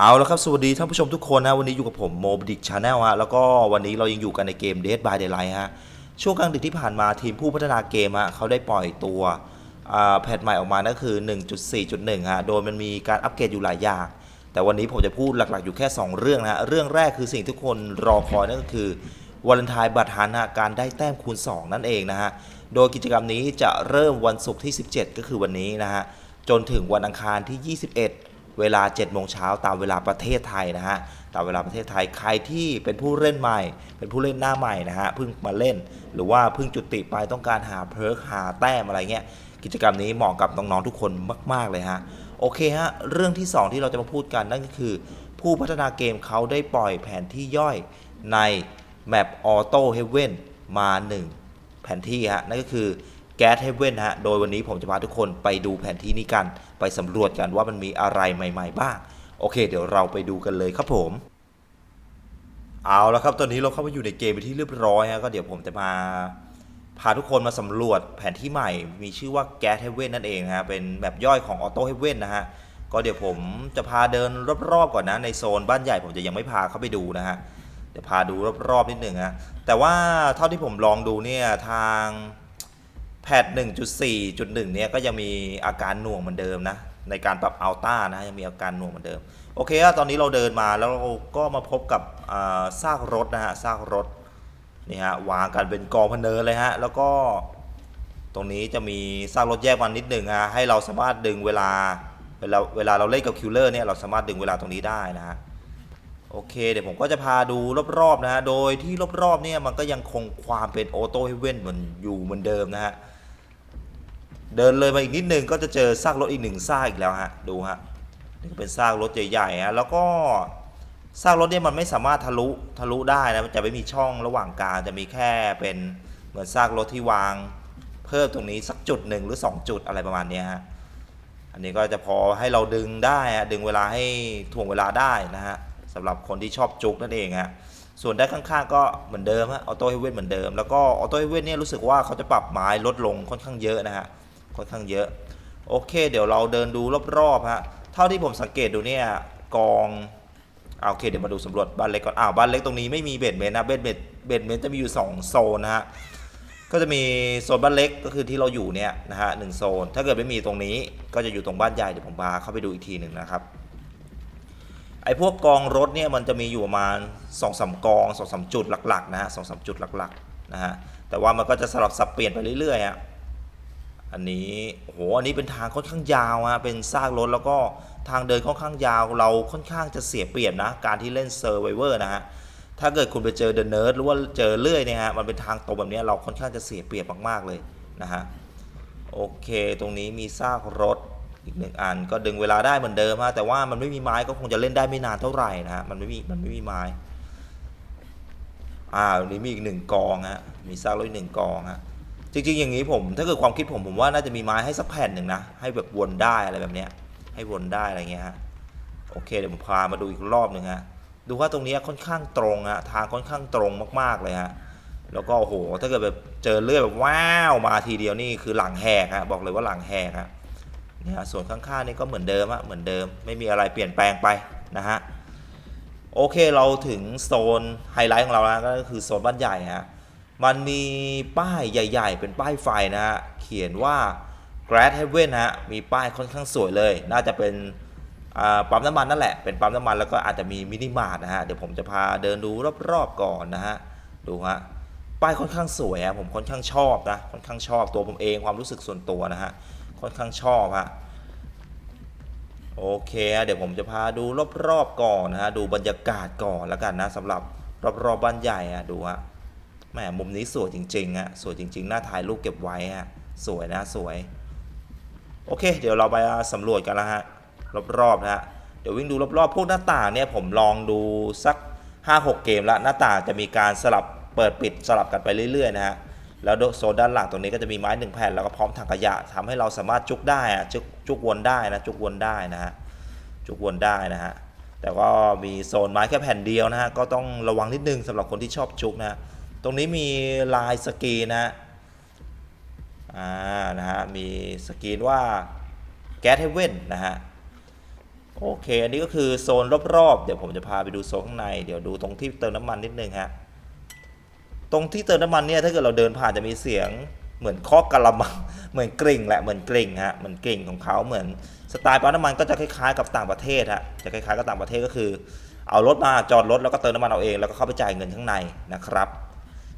เอาแล้วครับสวัสดีท่านผู้ชมทุกคนนะวันนี้อยู่กับผมโมบดิกชาแนลฮะแล้วก็วันนี้เรายังอยู่กันในเกม Dead by Daylight ฮะช่วงกลางดึกที่ผ่านมาทีมผู้พัฒนาเกมฮะเขาได้ปล่อยตัวอ่าแพทใหม่ออกมานั่นคือ 1.4.1 ฮะ โดยมันมีการอัปเกรดอยู่หลายอย่าง แต่วันนี้ผมจะพูดหลักๆอยู่แค่ 2 เรื่องนะฮะเรื่องแรกคือสิ่งทุกคนรอคอยนั่นก็คือวาเลนไทน์บัตรฮันฮะการได้แต้มคูณ 2 นั่นเองนะฮะโดยกิจกรรมนี้จะเริ่มวันศุกร์ที่ 17 ก็คือวันนี้นะฮะจนถึงวันอังคารที่ 21 เวลา7โมงเช้าตามเวลาประเทศไทยนะฮะตามเวลาประเทศไทยใครที่เป็นผู้เล่นใหม่ เป็นผู้เล่นหน้าใหม่นะฮะเพิ่งมาเล่น หรือว่าเพิ่งจุติไปต้องการหาเพิร์กหาแต้มอะไรเงี้ยกิจกรรมนี้เหมาะกับน้องๆทุกคนมาก ๆเลยฮะโอเคฮะเรื่องที่ 2 ที่เราจะมาพูดกันนั่นก็คือ ผู้พัฒนาเกมเขาได้ปล่อยแผนที่ย่อยในแมปออโต้เฮเว่นมา 1 แผนที่ฮะนั่นก็คือ แก๊สเฮเว่นฮะ โดยวันนี้ผมจะพาทุกคนไปดูแผนที่นี้กัน ไปสำรวจกันว่ามันมีอะไรใหม่ ๆ บ้าง โอเค เดี๋ยวเราไปดูกันเลยครับผม เอาแล้วครับ ตอนนี้เราเข้ามาอยู่ในเกมไปที่เรียบร้อยฮะ ก็เดี๋ยวผมจะมาพาทุกคนมาสำรวจแผนที่ใหม่ มีชื่อว่าแก๊สเฮเว่นนั่นเองฮะ เป็นแบบย่อยของออโต้เฮเว่นนะฮะ ก็เดี๋ยวผมจะพาเดินรอบๆก่อนนะ ในโซนบ้านใหญ่ผมจะยังไม่พาเข้าไปดูนะฮะ เดี๋ยวพาดูรอบๆนิดหนึ่งฮะ แต่ว่าเท่าที่ผมลองดูเนี่ยทาง พท1.4.1เนี่ยก็ยังมีอาการหน่วงเหมือนเดิมนะ ในการปรับอัลต้านะยังมีอาการหน่วงเหมือนเดิม โอเคตอนนี้เราเดินมาแล้วเราก็มาพบกับซากรถนะฮะซากรถนี่ฮะวางกันเป็นกองพะเนินเลยฮะแล้วก็ตรงนี้จะมีซากรถแยกมานิดหนึ่งฮะให้เราสามารถดึงเวลาเวลาเวลาเราเล่นกับคิลเลอร์เนี่ยเราสามารถดึงเวลาตรงนี้ได้นะฮะโอเค เดี๋ยวผมก็จะพาดูรอบๆนะฮะ โดยที่รอบๆเนี่ยมันก็ยังคงความเป็นออโต้เฮเว่นเหมือนอยู่เหมือนเดิมนะฮะ เดินเลยมาอีกนิดนึงก็จะเจอซากรถอีกหนึ่งซากอีกแล้วฮะดูฮะนี่เป็นซากรถใหญ่ๆฮะแล้วก็ซากรถเนี่ยมันไม่สามารถทะลุทะลุได้นะมันจะไม่มีช่องระหว่างกลางจะมีแค่เป็นเหมือนซากรถที่วาง เพิ่มตรงนี้สักจุดหนึ่งหรือ 2 จุดอะไรประมาณนี้ฮะอันนี้ก็จะพอให้เราดึงได้ฮะดึงเวลาให้ถ่วงเวลาได้นะฮะสำหรับคนที่ชอบจุกนั่นเองฮะส่วนด้านข้างๆก็เหมือนเดิมฮะออโต้เฮเว่นเหมือนเดิมแล้วก็ออโต้เฮเว่นเนี่ยรู้สึกว่าเขาจะปรับไม้ลดลงค่อนข้างเยอะนะฮะ ค่อนข้างเยอะ โอเค เดี๋ยวเราเดินดูรอบๆฮะเท่าที่ผมสังเกตดูเนี่ยกองเอาโอเคเดี๋ยวมาดูสำรวจบ้านเล็กก่อนอ้าวบ้านเล็กตรงนี้ไม่มีเบดเมนนะเบดเมนเบดเมนจะมีอยู่สองโซนนะฮะก็จะมีโซนบ้านเล็กก็คือที่เราอยู่เนี่ยนะฮะหนึ่งโซน ถ้าเกิดไม่มีตรงนี้ก็จะอยู่ตรงบ้านใหญ่เดี๋ยวผมพาเข้าไปดูอีกทีหนึ่งนะครับไอ้พวกกองรถเนี่ยมันจะมีอยู่ประมาณ2อสกองสองสาจุดหลักๆนะฮะสองสาจุดหลักๆนะฮะแต่ว่ามันก็จะสลับสับเปลี่ยนไปเรื่อยๆอะ อันนี้โหอันนี้เป็นทางค่อนข้างยาวฮะเป็นซากรถแล้วก็ทางเดินค่อนข้างยาว เราค่อนข้างจะเสียเปรียบนะ การที่เล่นเซอร์ไวเวอร์นะฮะถ้าเกิดคุณไปเจอเดอะเนิร์ดหรือว่าเจอเลื่อยเนี่ยฮะมันเป็นทางตรงแบบนี้เราค่อนข้างจะเสียเปรียบมากๆเลยนะฮะโอเคตรงนี้มีซากรถอีกหนึ่งอันก็ดึงเวลาได้เหมือนเดิมฮะแต่ว่ามันไม่มีไม้ก็คงจะเล่นได้ไม่นานเท่าไหร่นะฮะมันไม่มีมันไม่มีไม้อ่าตรงนี้มีอีกหนึ่งกองฮะมีซากรถอีกหนึ่งกองฮะ จริงๆอย่างนี้ผมถ้าเกิดความคิดผมผมว่าน่าจะมีไม้ให้สักแผ่นหนึ่งนะให้แบบวนได้อะไรแบบเนี้ยให้วนได้อะไรเงี้ยฮะโอเคเดี๋ยวผมพามาดูอีกรอบหนึ่งฮะดูว่าตรงนี้ค่อนข้างตรงอะทางค่อนข้างตรงมากๆเลยฮะแล้วก็โอ้โหถ้าเกิดแบบเจอเลื่อยแบบว้าวมาทีเดียวนี่คือหลังแหกฮะบอกเลยว่าหลังแหกฮะเนี่ยส่วนข้างๆนี่ก็เหมือนเดิมอะเหมือนเดิมไม่มีอะไรเปลี่ยนแปลงไปนะฮะโอเคเราถึงโซนไฮไลท์ของเราแล้วก็คือโซนบ้านใหญ่ฮะ มันมีป้ายใหญ่ ๆ เป็นป้ายไฟนะฮะ เขียนว่า Grass Heaven ฮะ มีป้ายค่อนข้างสวยเลย น่าจะเป็นปั๊มน้ำมันนั่นแหละ เป็นปั๊มน้ำมันแล้วก็อาจจะมีมินิมาร์ทนะฮะ เดี๋ยวผมจะพาเดินดูรอบๆก่อนนะฮะ ดูฮะ ป้ายค่อนข้างสวยอะผมค่อนข้างชอบนะ ค่อนข้างชอบตัวผมเองความรู้สึกส่วนตัวนะฮะ ค่อนข้างชอบฮะ โอเคฮะเดี๋ยวผมจะพาดูรอบๆก่อนนะฮะ ดูบรรยากาศก่อนแล้วกันนะสำหรับรอบๆบ้านใหญ่อะดูฮะ แหมมุมนี้สวยจริงๆอะสวยจริงๆ น่าถ่ายรูปเก็บไว้อะสวยนะสวย โอเค เดี๋ยวเราไปสำรวจกันล้วฮะ รอบๆนะฮะ เดี๋ยววิ่งดูรอบๆ พวกหน้าต่างเนี่ยผมลองดูสัก 5-6 เกมล้วหน้าต่างจะมีการสลับเปิดปิดสลับกันไปเรื่อยๆนะฮะ แล้วโซนด้านหลังตรงนี้ก็จะมีไม้หนึ่งแผ่นแล้วก็พร้อมถังขยะทำให้เราสามารถจุกได้อะจุกจุกวนได้นะจุกวนได้นะฮะ จุกวนได้นะฮะ แต่ก็มีโซนไม้แค่แผ่นเดียวนะฮะ ก็ต้องระวังนิดนึงสำหรับคนที่ชอบจุกนะฮะ ตรงนี้มีลายสกรีนนะฮะอ่านะฮะมีสกรีนว่าแก๊สเฮเว่นนะฮะโอเค อันนี้ก็คือโซนรอบๆ เดี๋ยวผมจะพาไปดูโซนข้างใน เดี๋ยวดูตรงที่เติมน้ำมันนิดนึงฮะ ตรงที่เติมน้ำมันเนี่ยถ้าเกิดเราเดินผ่านจะมีเสียงเหมือนเคาะกะละมัง เหมือนกริ่งแหละ เหมือนกริ่งฮะ เหมือนกริ่งของเขาเหมือนสไตล์ปั๊มน้ำมันก็จะคล้ายๆกับต่างประเทศฮะ จะคล้ายๆกับต่างประเทศก็คือ เอารถมาจอดรถแล้วก็เติมน้ำมันเอาเองแล้วก็เข้าไปจ่ายเงินข้างในนะครับ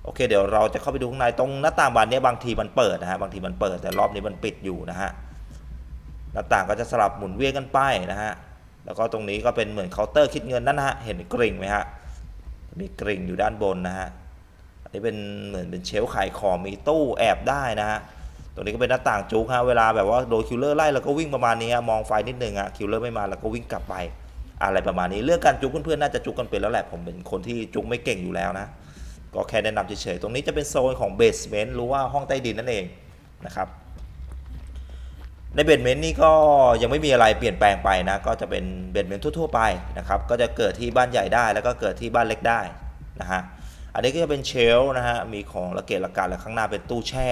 โอเค เดี๋ยวเราจะเข้าไปดูข้างในตรงหน้าต่างบานนี้บางทีมันเปิดนะฮะบางทีมันเปิดแต่รอบนี้มันปิดอยู่นะฮะหน้าต่างก็จะสลับหมุนเวียนกันไปนะฮะแล้วก็ตรงนี้ก็เป็นเหมือนเคาน์เตอร์คิดเงินนั่นนะฮะเห็นกริ่งไหมฮะมีกริ่งอยู่ด้านบนนะฮะอันนี้เป็นเหมือนเป็นเชลฟ์ขายของมีตู้แอบได้นะฮะตรงนี้ก็เป็นหน้าต่างจุกฮะเวลาแบบว่าโดนคิลเลอร์ไล่เราก็วิ่งประมาณนี้ฮะมองไฟนิดนึงฮะคิลเลอร์ไม่มาเราก็วิ่งกลับไป อะไรประมาณนี้เรื่องการจุกเพื่อนๆน่าจะจุกกันเป็นแล้วแหละผมเป็นคนที่จุกไม่เก่งอยู่แล้วนะ ก็แค่แนะนำเฉยๆ ตรงนี้จะเป็นโซนของเบสเมนต์หรือว่าห้องใต้ดินนั่นเองนะครับ ในเบสเมนต์นี่ก็ยังไม่มีอะไรเปลี่ยนแปลงไปนะ ก็จะเป็นเบสเมนต์ทั่วๆไปนะครับ ก็จะเกิดที่บ้านใหญ่ได้แล้วก็เกิดที่บ้านเล็กได้นะฮะ อันนี้ก็จะเป็นเชลนะฮะ มีของระเกะระกาและข้างหน้าเป็นตู้แช่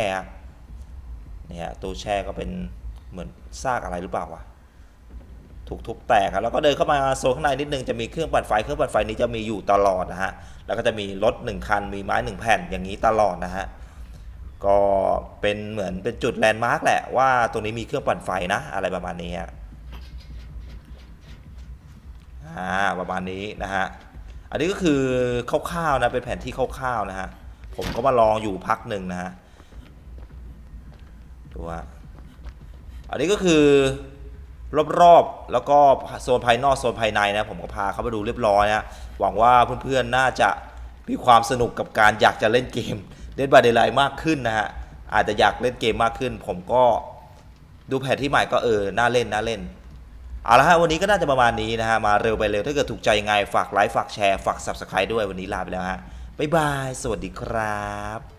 เนี่ยฮะตู้แช่ก็เป็นเหมือนซากอะไรหรือเปล่าวะ ถูกทุบแตกครับแล้วก็เดินเข้ามาโซนข้างในนิดนึงจะมีเครื่องปั่นไฟเครื่องปั่นไฟนี้จะมีอยู่ตลอดนะฮะแล้วก็จะมีรถหนึ่งคันมีไม้หนึ่งแผ่นอย่างนี้ตลอดนะฮะก็เป็นเหมือนเป็นจุดแลนด์มาร์กแหละว่าตรงนี้มีเครื่องปั่นไฟนะอะไรประมาณนี้ฮะอ่าประมาณนี้นะฮะอันนี้ก็คือคร่าวๆนะเป็นแผนที่คร่าวๆนะฮะผมก็มาลองอยู่พักหนึ่งนะฮะดูฮะอันนี้ก็คือ รอบๆ แล้วก็โซนภายนอกโซนภายในนะผมก็พาเขาไปดูเรียบร้อยนะหวังว่าเพื่อนๆน่าจะมีความสนุกกับการอยากจะเล่นเกมเล่นบาเดลไลมากขึ้นนะฮะอาจจะอยากเล่นเกมมากขึ้น ผมก็ดูแผนที่ใหม่ก็เออน่าเล่นน่าเล่นเอาละฮะวันนี้ก็น่าจะประมาณนี้นะฮะมาเร็วไปเร็วถ้าเกิดถูกใจยังไงฝากไลค์ฝากแชร์ฝาก Subscribe ด้วยวันนี้ลาไปแล้วฮะบ๊ายบาย สวัสดีครับ